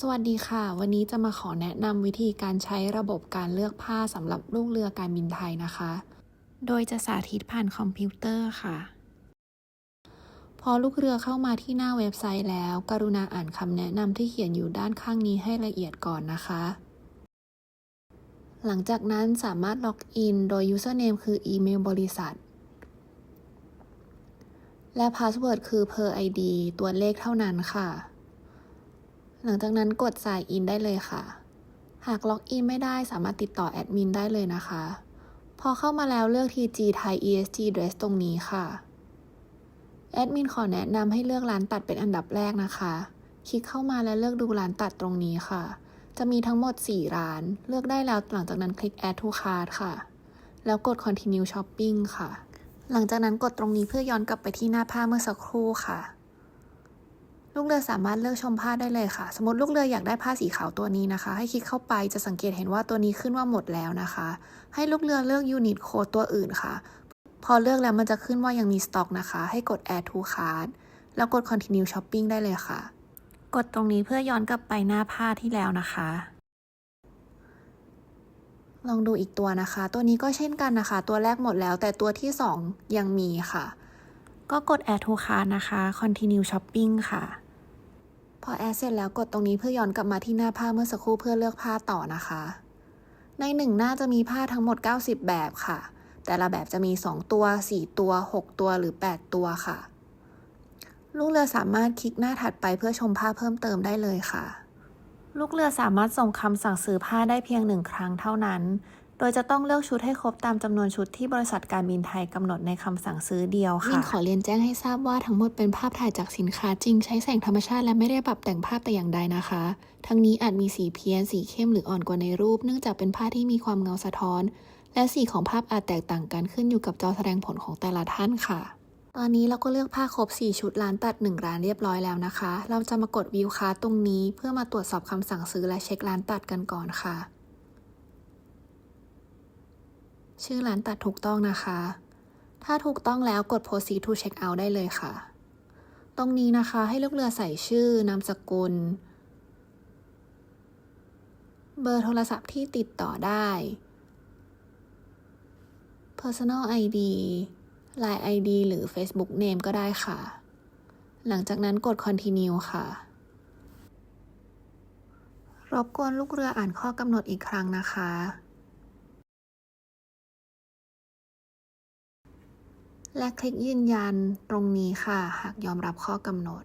สวัสดีค่ะ วันนี้จะมาขอแนะนำวิธีการใช้ระบบการเลือกผ้าสำหรับลูกเรือการบินไทยนะคะ โดยจะสาธิตผ่านคอมพิวเตอร์ค่ะ พอลูกเรือเข้ามาที่หน้าเว็บไซต์แล้ว กรุณาอ่านคำแนะนำที่เขียนอยู่ด้านข้างนี้ให้ละเอียดก่อนนะคะ หลังจากนั้นสามารถล็อกอิน โดย username คืออีเมลบริษัท และ password คือ per ID ตัวเลขเท่านั้นค่ะ หลังจากนั้นกด sign in ได้เลยค่ะ หากล็อกอินไม่ได้สามารถติดต่อแอดมินได้เลยนะคะ พอเข้ามาแล้วเลือก TG Thai ESG Dress ตรงนี้ค่ะ แอดมินขอแนะนำให้เลือกร้านตัดเป็นอันดับแรกนะคะ คลิกเข้ามาแล้วเลือกดูร้านตัดตรงนี้ค่ะ จะมีทั้งหมด 4 ร้าน เลือกได้แล้วหลังจากนั้นคลิก add to cart ค่ะ แล้วกด continue shopping ค่ะ หลังจากนั้นกดตรงนี้เพื่อย้อนกลับไปที่หน้าผ้าเมื่อสักครู่ค่ะ ลูกเรือสามารถเลือกชมผ้าได้เลยค่ะ สมมติลูกเรืออยากได้ผ้าสีขาวตัวนี้นะคะ ให้คลิกเข้าไปจะสังเกตเห็นว่าตัวนี้ขึ้นว่าหมดแล้วนะคะ ให้ลูกเรือเลือกยูนิตโค้ดตัวอื่นค่ะ พอเลือกแล้วมันจะขึ้นว่ายังมีสต็อกนะคะ ให้กด add to cart แล้วกด continue shopping ได้เลยค่ะ กดตรงนี้เพื่อย้อนกลับไปหน้าผ้าที่แล้วนะคะ ลองดูอีกตัวนะคะ ตัวนี้ก็เช่นกันนะคะ ตัวแรกหมดแล้ว แต่ตัวที่ 2 ยังมีค่ะ ก็กด add to cart นะคะ continue shopping ค่ะ พอ add เสร็จแล้วกดตรงนี้เพื่อย้อนกลับมาที่หน้าผ้าเมื่อสักครู่เพื่อเลือกผ้าต่อนะคะ ในหนึ่งหน้าจะมีผ้าทั้งหมด 90 แบบค่ะ แต่ละแบบจะมี 2 ตัว 4 ตัว 6 ตัวหรือ 8 ตัวค่ะ ลูกเรือสามารถคลิกหน้าถัดไปเพื่อชมผ้าเพิ่มเติมได้เลยค่ะ ลูกเรือสามารถส่งคำสั่งซื้อผ้าได้เพียงหนึ่งครั้งเท่านั้น โดยจะต้องเลือกชุดให้ครบตามจำนวนชุดที่บริษัทการบินไทยกำหนดในคำสั่งซื้อเดียวค่ะมินขอเรียนแจ้งให้ทราบว่าทั้งหมดเป็นภาพถ่ายจากสินค้าจริงใช้แสงธรรมชาติและไม่ได้ปรับแต่งภาพแต่อย่างใดนะคะ ทั้งนี้อาจมีสีเพี้ยนสีเข้มหรืออ่อนกว่าในรูป เนื่องจากเป็นผ้าที่มีความเงาสะท้อน และสีของภาพอาจแตกต่างกันขึ้นอยู่กับจอแสดงผลของแต่ละท่านค่ะตอนนี้เราก็เลือกผ้าครบ 4 ชุดร้านตัด 1 ร้านเรียบร้อยแล้วนะคะ เราจะมากดวิวคาร์ตรงนี้เพื่อมาตรวจสอบคำสั่งซื้อและเช็คร้านตัดกันก่อนค่ะ ชื่อร้านตัดถูกต้องนะคะ ถ้าถูกต้องแล้วกด proceed to check out ได้เลยค่ะ ตรงนี้นะคะให้ลูกเรือใส่ชื่อนามสกุล เบอร์โทรศัพท์ที่ติดต่อได้ personal ID Line ID หรือ Facebook Name ก็ได้ค่ะ หลังจากนั้นกด continue ค่ะรบกวนลูกเรืออ่านข้อกำหนดอีกครั้งนะคะ และคลิกยืนยันตรงนี้ค่ะ หากยอมรับข้อกำหนด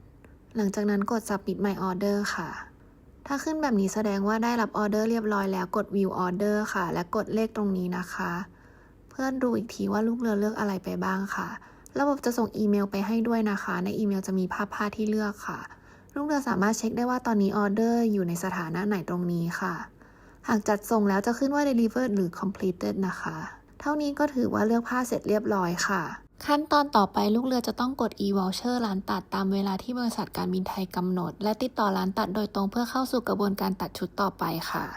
หลังจากนั้นกด submit my order ค่ะ ถ้าขึ้นแบบนี้แสดงว่าได้รับออเดอร์เรียบร้อยแล้วกด view order ค่ะ และกดเลขตรงนี้นะคะ เพื่อนดูอีกทีว่าลูกเรือเลือกอะไรไปบ้างค่ะ ระบบจะส่งอีเมลไปให้ด้วยนะคะ ในอีเมลจะมีภาพผ้าที่เลือกค่ะ ลูกเรือสามารถเช็คได้ว่าตอนนี้ออเดอร์อยู่ในสถานะไหนตรงนี้ค่ะ หากจัดส่งแล้วจะขึ้นว่า delivered หรือ completed นะคะ เท่านี้ก็ถือว่าเลือกผ้าเสร็จเรียบร้อยค่ะ ขั้นตอนต่อไปลูกเรือจะต้องกด e-voucher ร้านตัดตามเวลาที่บริษัทการบินไทยกำหนด และติดต่อร้านตัดโดยตรงเพื่อเข้าสู่กระบวนการตัดชุดต่อไปค่ะ